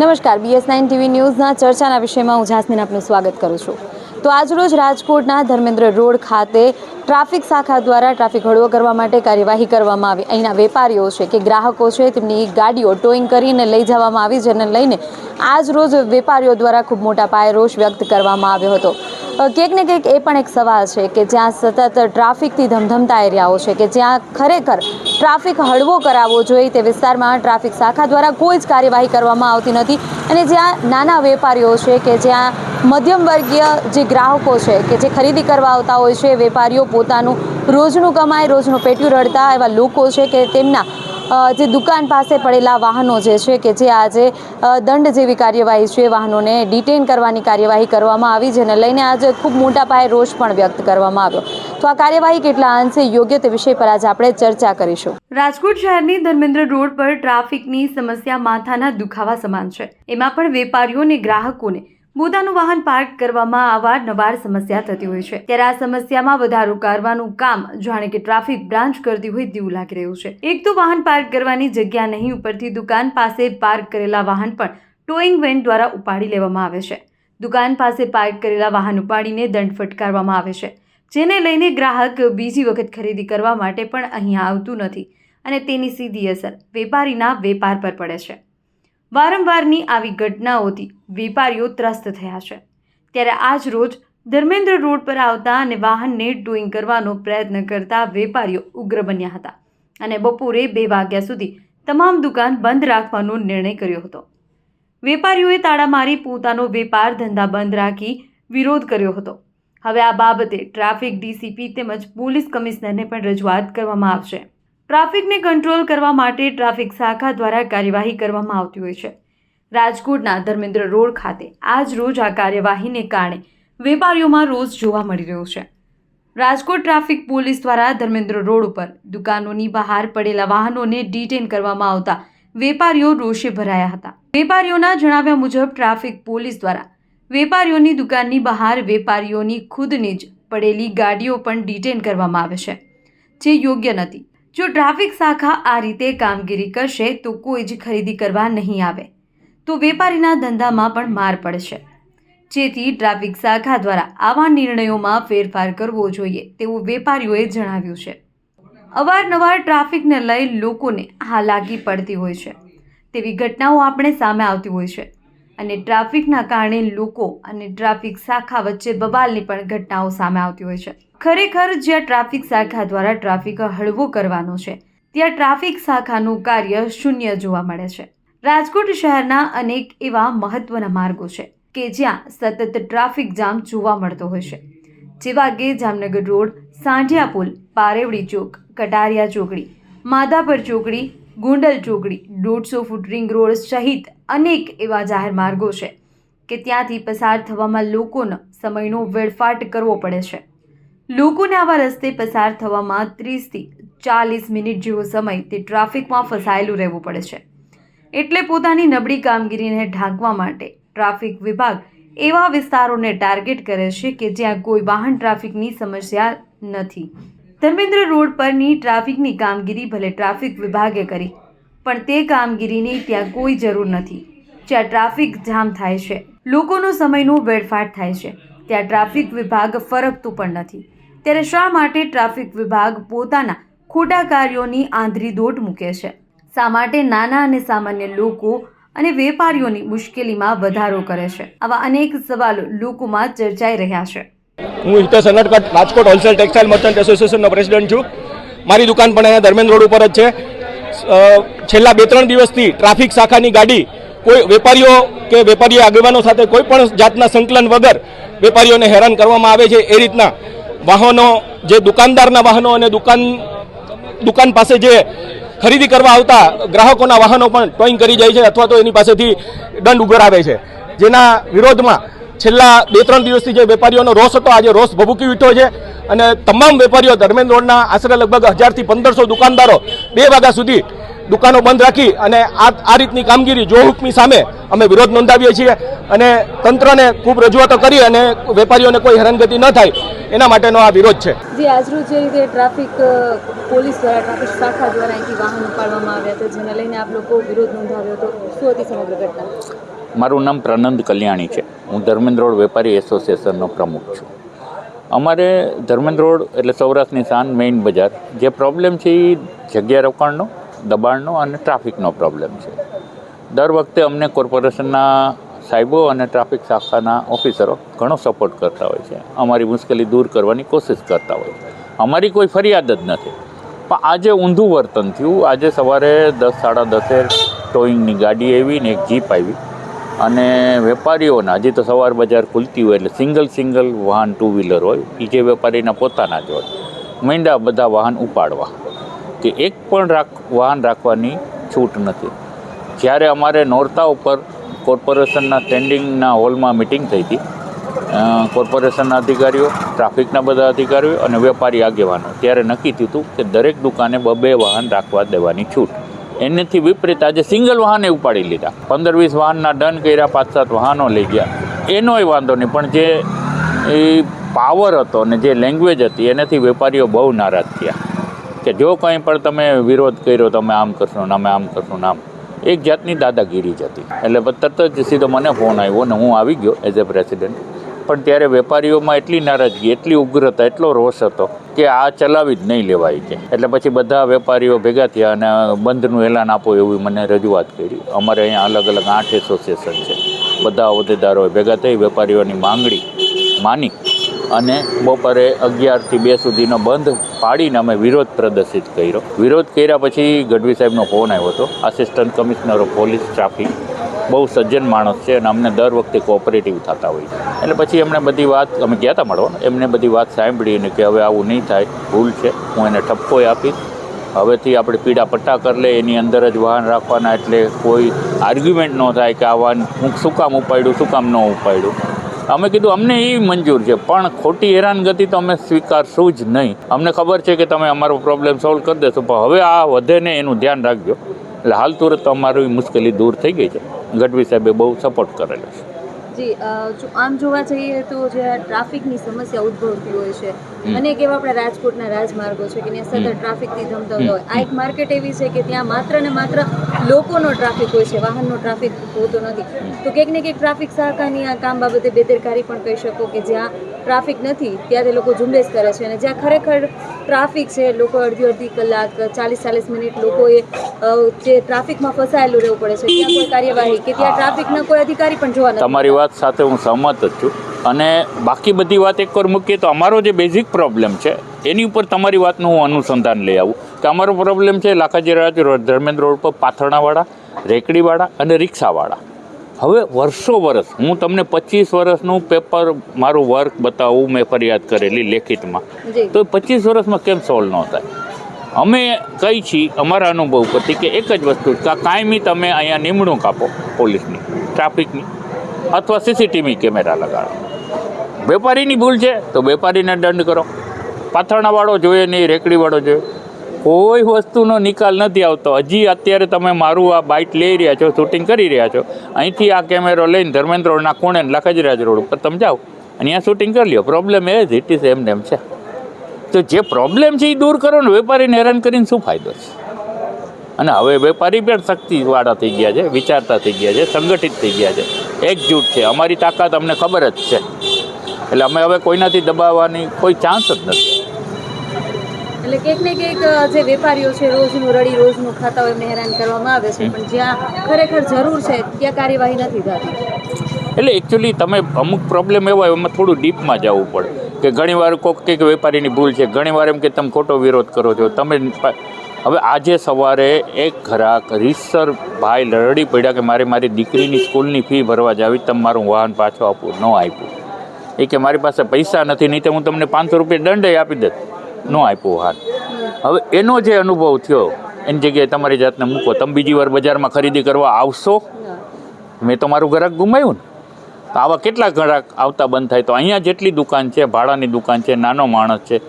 નમસ્કાર. BS nine TV ન્યૂઝના ચર્ચાના વિષયમાં હું જાસ્મીન આપનું સ્વાગત કરું છું. તો આજરોજ રાજકોટના ધર્મેન્દ્ર રોડ ખાતે ટ્રાફિક શાખા દ્વારા ટ્રાફિક હળવો કરવા માટે કાર્યવાહી કરવામાં આવી. અહીંના વેપારીઓ છે કે ગ્રાહકો છે, તેમની ગાડીઓ ટોઈંગ કરીને લઈ જવામાં આવી, જેને લઈને આજ રોજ વેપારીઓ દ્વારા ખૂબ મોટા પાયે રોષ વ્યક્ત કરવામાં આવ્યો હતો. ક્યાંક ને ક્યાંક એ પણ એક સવાલ છે કે જ્યાં સતત ટ્રાફિકથી ધમધમતા એરિયાઓ છે કે જ્યાં ખરેખર ટ્રાફિક હળવો કરાવવો જોઈએ તે વિસ્તારમાં ટ્રાફિક શાખા દ્વારા કોઈ જ કાર્યવાહી કરવામાં આવતી નથી. અને જ્યાં નાના વેપારીઓ છે કે જ્યાં મધ્યમ વર્ગીય જે ગ્રાહકો છે કે જે ખરીદી કરવા આવતા હોય છે, વેપારીઓ પોતાનું રોજનું કમાય, રોજનું પેટ્યું રડતા એવા લોકો છે કે તેમના જે દુકાન પાસે પડેલા વાહનો જે છે કે જે આજે દંડ જેવી કાર્યવાહી છે, વાહનોને ડિટેન કરવાની કાર્યવાહી કરવામાં આવી જેને લઈને આજે ખૂબ મોટા પાયે રોષ પણ વ્યક્ત કરવામાં આવ્યો. તો આ કાર્યવાહી કેટલા અંશે યોગ્ય તે વિષય પર આજે આપણે ચર્ચા કરીશું. રાજકોટ શહેરની ધર્મેન્દ્ર રોડ પર ટ્રાફિકની સમસ્યા માથાના દુખાવા સમાન છે. એમાં પણ વેપારીઓ અને ગ્રાહકોને પોતાનું વાહન પાર્ક કરવામાં અવારનવાર સમસ્યા થતી હોય છે. ત્યારે આ સમસ્યામાં વધારો કરવાનું કામ જાણે કે ટ્રાફિક બ્રાન્ચ કરતી હોય તેવું લાગી રહ્યું છે. એક તો વાહન પાર્ક કરવાની જગ્યા નહીં ઉપરથી દુકાન પાસે પાર્ક કરેલા વાહન પણ ટોઈંગ વેન દ્વારા ઉપાડી લેવામાં આવે છે. દુકાન પાસે પાર્ક કરેલા વાહન ઉપાડીને દંડ ફટકારવામાં આવે છે. જેને લઈને ગ્રાહક બીજી વખત ખરીદી કરવા માટે પણ અહીંયા આવતું નથી અને તેની સીધી અસર વેપારીના વેપાર પર પડે છે. વારંવારની આવી ઘટનાઓથી વેપારીઓ ત્રસ્ત થયા છે. ત્યારે આજ રોજ ધર્મેન્દ્ર રોડ પર આવતા અને વાહનને ટોઈંગ કરવાનો પ્રયત્ન કરતા વેપારીઓ ઉગ્ર બન્યા હતા અને બપોરે બે વાગ્યા સુધી તમામ દુકાન બંધ રાખવાનો નિર્ણય કર્યો હતો. વેપારીઓએ તાળા મારી પોતાનો વેપાર ધંધા બંધ રાખી વિરોધ કર્યો હતો. હવે આ બાબતે ટ્રાફિક ડીસીપી તેમજ પોલીસ કમિશનરને પણ રજૂઆત કરવામાં આવશે. ટ્રાફિકને કંટ્રોલ કરવા માટે ટ્રાફિક શાખા દ્વારા કાર્યવાહી કરવામાં આવતી હોય છે. રાજકોટના ધર્મેન્દ્ર રોડ ખાતે આજ રોજ આ કાર્યવાહીને કારણે વેપારીઓમાં રોષ જોવા મળી રહ્યો છે. રાજકોટ ટ્રાફિક પોલીસ દ્વારા ધર્મેન્દ્ર રોડ ઉપર દુકાનોની બહાર પડેલા વાહનોને ડિટેન કરવામાં આવતા વેપારીઓ રોષે ભરાયા હતા. વેપારીઓના જણાવ્યા મુજબ ટ્રાફિક પોલીસ દ્વારા વેપારીઓની દુકાનની બહાર વેપારીઓની ખુદની જ પડેલી ગાડીઓ પણ ડિટેન કરવામાં આવે છે, જે યોગ્ય નથી. જો ટ્રાફિક શાખા આ રીતે કામગીરી કરશે, તો કોઈ જ ખરીદી કરવા નહીં આવે. તો વેપારીના ધંધામાં પણ માર પડશે. જેથી ટ્રાફિક શાખા દ્વારા આવા નિર્ણયોમાં ફેરફાર કરવો જોઈએ, તેવું વેપારીઓએ જણાવ્યું છે. અવારનવાર ટ્રાફિકને લઈ લોકોને હાલાકી પડતી હોય છે. તેવી ઘટનાઓ આપણે સામે આવતી હોય છે. અને ટ્રાફિકના કારણે લોકો અને ટ્રાફિક શાખા વચ્ચે બબાલની પણ ઘટનાઓ સામે આવતી હોય છે. ખરેખર જ્યાં ટ્રાફિક શાખા દ્વારા ટ્રાફિક હળવો કરવાનો છે, ત્યાં ટ્રાફિક શાખાનું કાર્ય શૂન્ય જોવા મળે છે. રાજકોટ શહેરના અનેક એવા મહત્વના માર્ગો છે કે જ્યાં સતત ટ્રાફિક જામ જોવા મળતો હોય છે. જેવા કે જામનગર રોડ સાંઢિયા પુલ, પારેવડી ચોક, કટારિયા ચોકડી, માધાપર ચોકડી, ગુંડલ ચોકડી, દોઢસો ફૂટ રિંગ રોડ સહિત અનેક એવા જાહેર માર્ગો છે કે ત્યાંથી પસાર થવામાં લોકોનો સમયનો વેડફાટ કરવો પડે છે. લોકોને આવા રસ્તે પસાર થવામાં ત્રીસથી ચાલીસ મિનિટ જેવો સમય તે ટ્રાફિકમાં ફસાયેલું રહેવું પડે છે. એટલે પોતાની નબળી કામગીરીને ઢાંકવા માટે ટ્રાફિક વિભાગ એવા વિસ્તારોને ટાર્ગેટ કરે છે કે જ્યાં કોઈ વાહન ટ્રાફિકની સમસ્યા નથી. ધર્મેન્દ્ર રોડ પરની ટ્રાફિકની કામગીરી ભલે ટ્રાફિક વિભાગે કરી, પણ તે કામગીરીની ત્યાં કોઈ જરૂર નથી. જ્યાં ટ્રાફિક જામ થાય છે, લોકોનો સમયનો વેડફાટ થાય છે, ત્યાં ટ્રાફિક વિભાગ ફરકતું પણ નથી. ત્યારે શા માટે ટ્રાફિક વિભાગ પોતાના ખોટા કાર્યોની આંધળી દોટ મૂકે છે? શા માટે નાના અને સામાન્ય લોકો અને વેપારીઓની મુશ્કેલીમાં વધારો કરે છે? આવા અનેક સવાલો લોકોમાં ચર્ચાઈ રહ્યા છે. હું Hitesh Antakat Rajkot wholesale textile merchant એસોસિએશનનો president છું. મારી દુકાન પણ અહીંયા ધર્મેન્દ્ર રોડ ઉપર જ છે. છેલ્લા બે ત્રણ દિવસથી ટ્રાફિક શાખાની ગાડી કોઈ વેપારીઓ કે વેપારીઓ આગેવાનો સાથે કોઈ પણ જાતના સંકલન વગર વેપારીઓને હેરાન કરવામાં આવે છે એ રીતના વાહનો, જે દુકાનદારના વાહનો અને દુકાન દુકાન પાસે જે ખરીદી કરવા આવતા ગ્રાહકોના વાહનો પણ ટોઈંગ કરી જાય છે અથવા તો એની પાસેથી દંડ ઉઘરાવે છે. જેના વિરોધમાં છેલ્લા બે ત્રણ દિવસથી જે વેપારીઓનો રોષ હતો, આજે રોષ ભભૂકી ઉઠ્યો છે અને તમામ વેપારીઓ ધર્મેન્દ્ર રોડના આશરે લગભગ હજારથી પંદરસો દુકાનદારો બે વાગ્યા સુધી દુકાનો બંધ રાખી અને આ આ રીતની કામગીરી જો હુકમી સામે અમે વિરોધ નોંધાવીએ છીએ અને તંત્રને ખૂબ રજૂઆતો કરી અને વેપારીઓને કોઈ હેરાનગતિ ન થાય એના માટેનો આ વિરોધ છે. જે આજરોજ જે રીતે ટ્રાફિક પોલીસ દ્વારા ટ્રાફિક શાખા દ્વારા અહીંથી વાહન ઉપાડવામાં આવ્યા હતા જેને લઈને આપ લોકો વિરોધ નોંધાવ્યો હતો. શું હતી સમગ્ર ઘટના? મારું નામ પ્રનંદ કલ્યાણી છે. હું ધર્મેન્દ્ર રોડ વેપારી એસોસિએશનનો પ્રમુખ છું. અમારે ધર્મેન્દ્ર રોડ એટલે સૌરાષ્ટ્રની શાન મેઇન બજાર જે પ્રોબ્લેમ છે એ જગ્યા રોકાણનો દબાણનો અને ટ્રાફિકનો પ્રોબ્લેમ છે. દર વખતે અમને કોર્પોરેશનના સાહેબો અને ટ્રાફિક શાખાના ઓફિસરો ઘણો સપોર્ટ કરતા હોય છે. અમારી મુશ્કેલી દૂર કરવાની કોશિશ કરતા હોય છે. અમારી કોઈ ફરિયાદ જ નથી. પણ આજે ઊંધું વર્તન થયું. આજે સવારે દસ, સાડા દસે ટોઈંગની ગાડી આવી ને એક જીપ આવી. અને વેપારીઓના હજી તો સવાર બજાર ખુલતી હોય એટલે સિંગલ સિંગલ વાહન ટુ વ્હીલર હોય. એ જે વેપારીના પોતાના જ હોય. મીંડા બધા વાહન ઉપાડવા. કે એક પણ રાખ, વાહન રાખવાની છૂટ નથી. જ્યારે અમારે નોરતા ઉપર કોર્પોરેશનના સ્ટેન્ડિંગના હોલમાં મિટિંગ થઈ હતી કોર્પોરેશનના અધિકારીઓ, ટ્રાફિકના બધા અધિકારીઓ અને વેપારી આગેવાનો, ત્યારે નક્કી થયું કે દરેક દુકાને બબે વાહન રાખવા દેવાની છૂટ. એનેથી વિપરીત આજે સિંગલ વાહને ઉપાડી લીધા. પંદર વીસ વાહનના ડન કર્યા, પાંચ સાત વાહનો લઈ ગયા. એનોય વાંધો નહીં, પણ જે એ પાવર હતો અને જે લેંગ્વેજ હતી, એનાથી વેપારીઓ બહુ નારાજ થયા. કે જો કંઈ પણ તમે વિરોધ કર્યો, તમે આમ કરશો ને અમે આમ કરશું ને આમ. એક જાતની દાદાગીરી જ હતી. એટલે તરત જ સીધો મને ફોન આવ્યો ને હું આવી ગયો એઝ એ પ્રેસિડેન્ટ પણ ત્યારે વેપારીઓમાં એટલી નારાજગી, એટલી ઉગ્રતા, એટલો રોષ હતો કે આ ચલાવી જ નહીં લેવાય કે. એટલે પછી બધા વેપારીઓ ભેગા થયા અને બંધનું એલાન આપો એવી મને રજૂઆત કરી. અમારે અહીંયા અલગ અલગ આઠ એસોસિએશન છે. બધા હોદ્દેદારોએ ભેગા થઈ વેપારીઓની માંગણી માની. અને બપોરે અગિયારથી બે સુધીનો બંધ પાડીને અમે વિરોધ પ્રદર્શિત કર્યો. વિરોધ કર્યા પછી ગઢવી સાહેબનો ફોન આવ્યો હતો. આસિસ્ટન્ટ કમિશનર પોલીસ ટ્રાફિક બહુ સજ્જન માણસ છે અને અમને દર વખતે કોઓપરેટિવ થતા હોય છે. એટલે પછી એમણે બધી વાત, અમે ગયા હતા મળવા એમને બધી વાત સાંભળી અને કે હવે આવું નહીં થાય, ભૂલ છે, હું એને ઠપકોય આપીશ. હવેથી આપણે પીડા પટ્ટા કરી લે એની અંદર જ વાહન રાખવાના, એટલે કોઈ આર્ગ્યુમેન્ટ ન થાય કે આ વાહન હું શું કામ ઉપાડ્યું, શું કામ ન ઉપાડ્યું. અમે કીધું, અમને એ મંજૂર છે, પણ ખોટી હેરાનગતિ તો અમે સ્વીકારશું જ નહીં. અમને ખબર છે કે તમે અમારો પ્રોબ્લેમ સોલ્વ કરી દેશો, પણ હવે આ વધે ને એનું ધ્યાન રાખજો. એટલે હાલ તુરત અમારી મુશ્કેલી દૂર થઈ ગઈ છે. ગઢવી સાહેબે બહુ સપોર્ટ કરેલો છે. જી જો આમ જોવા જઈએ તો જે ટ્રાફિકની સમસ્યા ઉદ્ભવતી હોય છે અનેક એવા આપણા રાજકોટના રાજમાર્ગો છે કે ત્યાં સતત ટ્રાફિકથી ધમધમતો હોય. આ એક માર્કેટ એવી છે કે ત્યાં માત્ર ને માત્ર લોકોનો ટ્રાફિક હોય છે વાહનનો ટ્રાફિક હોતો નથી. તો ક્યાંક ને ક્યાંક ટ્રાફિક શાખાની આ કામ બાબતે બેદરકારી પણ કહી શકો કે જ્યાં ટ્રાફિક નથી ત્યાં તે લોકો ઝુંબેશ કરે છે અને જ્યાં ખરેખર ટ્રાફિક છે લોકો અડધી અડધી કલાક ચાલીસ ચાલીસ મિનિટ લોકોએ જે ટ્રાફિકમાં ફસાયેલું રહેવું પડે છે ત્યાં કોઈ કાર્યવાહી કે ત્યાં ટ્રાફિકના કોઈ અધિકારી પણ જોવા તમારી વાત સાથે હું સહમત જ છું. અને બાકી બધી વાત એક વાર મૂકીએ તો અમારો જે બેઝિક પ્રોબ્લેમ છે એની ઉપર તમારી વાતનું હું અનુસંધાન લઈ આવું. કે અમારો પ્રોબ્લેમ છે લાખાજી રાજ રોડ ધર્મેન્દ્ર રોડ પર પાથરણાવાળા રેકડીવાળા અને રિક્ષાવાળા. હવે વર્ષો વર્ષ હું તમને પચીસ વર્ષનું પેપર મારું વર્ક બતાવું મેં ફરિયાદ કરેલી લેખિતમાં. તો પચીસ વર્ષમાં કેમ સોલ્વ ન થાય? અમે કહી છીએ અમારા અનુભવ પરથી કે એક જ વસ્તુ કે કાયમી તમે અહીંયા નિમણૂક આપો પોલીસની ટ્રાફિકની અથવા સીસીટીવી કેમેરા લગાડો. વેપારીની ભૂલ છે તો વેપારીને દંડ કરો. પાથરણાવાળો જોઈએ નહીં રેકડીવાળો જોઈએ. કોઈ વસ્તુનો નિકાલ નથી આવતો. હજી અત્યારે તમે મારું આ બાઇટ લઈ રહ્યા છો શૂટિંગ કરી રહ્યા છો. અહીંથી આ કેમેરો લઈને ધર્મેન્દ્ર રોડના ખૂણે લખજરાજ રોડ ઉપર તમે જાઓ. અહીંયા શૂટિંગ કરી લ્યો. પ્રોબ્લેમ એ જ ઇટ ઇઝ એમ છે. તો જે પ્રોબ્લેમ છે એ દૂર કરો ને, વેપારીને હેરાન કરીને શું ફાયદો છે? અને હવે વેપારી પણ શક્તિવાળા થઈ ગયા છે, વિચારતા થઈ ગયા છે, સંગઠિત થઈ ગયા છે. એકજૂટ છે. અમારી તાકાત અમને ખબર જ છે. એટલે અમે હવે કોઈનાથી દબાવવાની કોઈ ચાન્સ જ નથી. એટલે કંઈક ને કંઈક જે વેપારીઓ છે, રોજનું રડી રોજનું ખાતા હોય હેરાન કરવામાં આવે છે. પણ જ્યાં ખરેખર જરૂર છે, ત્યાં કાર્યવાહી નથી થતી. એટલે એકચ્યુઅલી તમે અમુક પ્રોબ્લેમ એવા હોય, એમાં થોડું ડીપમાં જવું પડે. કે ઘણીવાર કોઈક કંઈક વેપારીની ભૂલ છે ઘણીવાર એમ કે તમે ખોટો વિરોધ કરો છો. તમે હવે આજે સવારે એક ઘરાક રીસર ભાઈ લડી પડ્યા કે મારે મારી દીકરીની સ્કૂલની ફી ભરવા જાવી, તમે મારું વાહન પાછું આપું, ન આપ્યું. એ કે મારી પાસે પૈસા નથી, નહીં તો હું તમને પાંચસો રૂપિયા દંડ આપી દે ન આપ્યો વાહન હવે એનો જે અનુભવ થયો, એની જગ્યાએ તમારી જાતને મૂકો. તમે બીજી વાર બજારમાં ખરીદી કરવા આવશો? મેં તો મારું ગ્રાહક ગુમાવ્યું ને. તો આવા કેટલા ગ્રાહક આવતા બંધ થાય? તો અહીંયા જેટલી દુકાન છે, ભાડાની દુકાન છે, નાનો માણસ છે,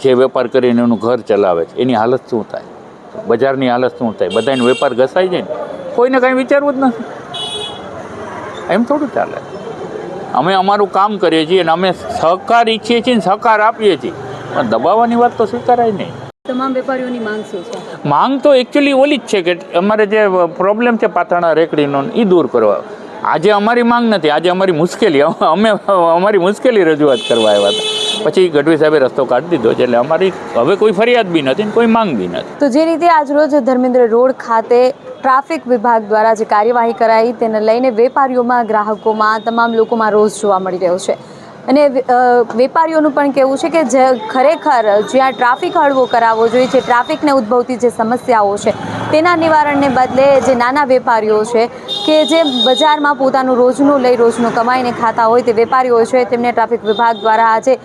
જે વેપાર કરીને એનું ઘર ચલાવે છે. એની હાલત શું થાય? બજારની હાલત શું થાય? બધાને વેપાર ઘસાઈ જાય ને? કોઈને કાંઈ વિચારવું જ નથી. એમ થોડું ચાલે. અમે અમારું કામ કરીએ છીએ અને અમે સહકાર ઈચ્છીએ છીએ ને સહકાર આપીએ છીએ. પણ દબાવવાની વાત તો સ્વીકારાય નહીં. તમામ વેપારીઓની માંગ શું છે? માંગ તો એકચ્યુઅલી ઓલી જ છે કે અમારે જે પ્રોબ્લેમ છે પાથાણા રેકડીનો એ દૂર કરવા. આજે અમારી માંગ નથી આજે અમારી મુશ્કેલી અમે અમારી મુશ્કેલી રજૂઆત કરવા આવ્યા હતા. પછી ગઢવી સાહેબે રસ્તો કાઢી દીધો છે એટલે અમારી હવે કોઈ ફરિયાદ બી નથી ને કોઈ માંગ બી નથી. તો જે રીતે આજરોજ ધર્મેન્દ્ર રોડ ખાતે ટ્રાફિક વિભાગ દ્વારા જે કાર્યવાહી કરાઈ તેને લઈને વેપારીઓમાં ગ્રાહકોમાં તમામ લોકોમાં રોષ જોવા મળી રહ્યો છે. અને વેપારીઓનું પણ કહેવું છે કે જે, ખરેખર જ્યાં ટ્રાફિક હળવો કરાવવો જોઈએ, જે ટ્રાફિકને ઉદ્ભવતી જે સમસ્યાઓ છે, તેના નિવારણને બદલે જે નાના વેપારીઓ છે, કે જે બજારમાં પોતાનું રોજનું લઈ રોજનું કમાઈને ખાતા હોય તે વેપારીઓ છે, તેમને ટ્રાફિક વિભાગ દ્વારા આજે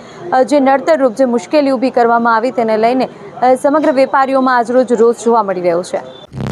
જે નડતરરૂપ જે મુશ્કેલી ઊભી કરવામાં આવી, તેને લઈને સમગ્ર વેપારીઓમાં આજરોજ રોજ જોવા મળી રહ્યો છે.